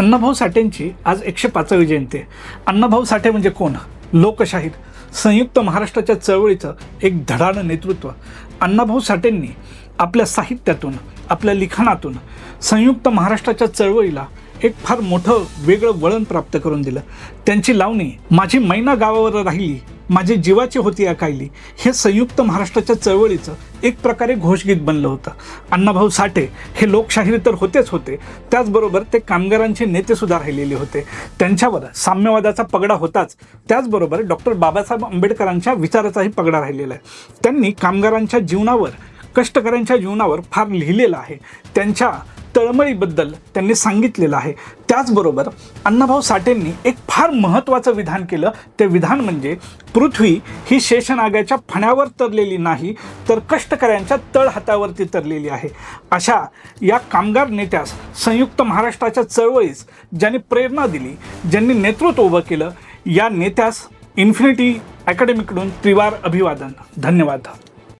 अण्णाभाऊ साठेंची आज एकशे पाचवी जयंती आहे. अण्णाभाऊ साठे म्हणजे कोण? लोकशाहीर संयुक्त महाराष्ट्राच्या चळवळीचं एक धडाडं नेतृत्व. अण्णाभाऊ साठेंनी आपल्या साहित्यातून आपल्या लिखाणातून संयुक्त महाराष्ट्राच्या चळवळीला एक फार मोठं वेगळं वळण प्राप्त करून दिलं. त्यांची लावणी माझी मैना गावावर राहिली माझी जीवाची होती या कायली. हे संयुक्त महाराष्ट्राच्या चळवळीचं एक प्रकारे घोषगीत बनलं होतं. अण्णाभाऊ साठे हे लोकशाहीर तर होतेच होते. त्याचबरोबर ते कामगारांचे नेते सुद्धा राहिलेले होते. त्यांच्यावर साम्यवादाचा पगडा होताच. त्याचबरोबर डॉक्टर बाबासाहेब आंबेडकरांच्या विचाराचाही पगडा राहिलेला आहे. त्यांनी कामगारांच्या जीवनावर कष्टकऱ्यांच्या जीवनावर फार लिहिलेलं आहे. त्यांच्या तळमळीबद्दल त्यांनी सांगितलेलं आहे. त्याचबरोबर अण्णाभाऊ साठेंनी एक फार महत्त्वाचं विधान केलं. ते विधान म्हणजे पृथ्वी ही शेषनागाच्या फण्यावर तरलेली नाही तर कष्टकऱ्यांच्या तळहातावरती तरलेली आहे. अशा या कामगार नेत्यास संयुक्त महाराष्ट्राच्या चळवळीस ज्यांनी प्रेरणा दिली ज्यांनी नेतृत्व उभं केलं या नेत्यास इन्फिनिटी अकॅडमीकडून त्रिवार अभिवादन. धन्यवाद.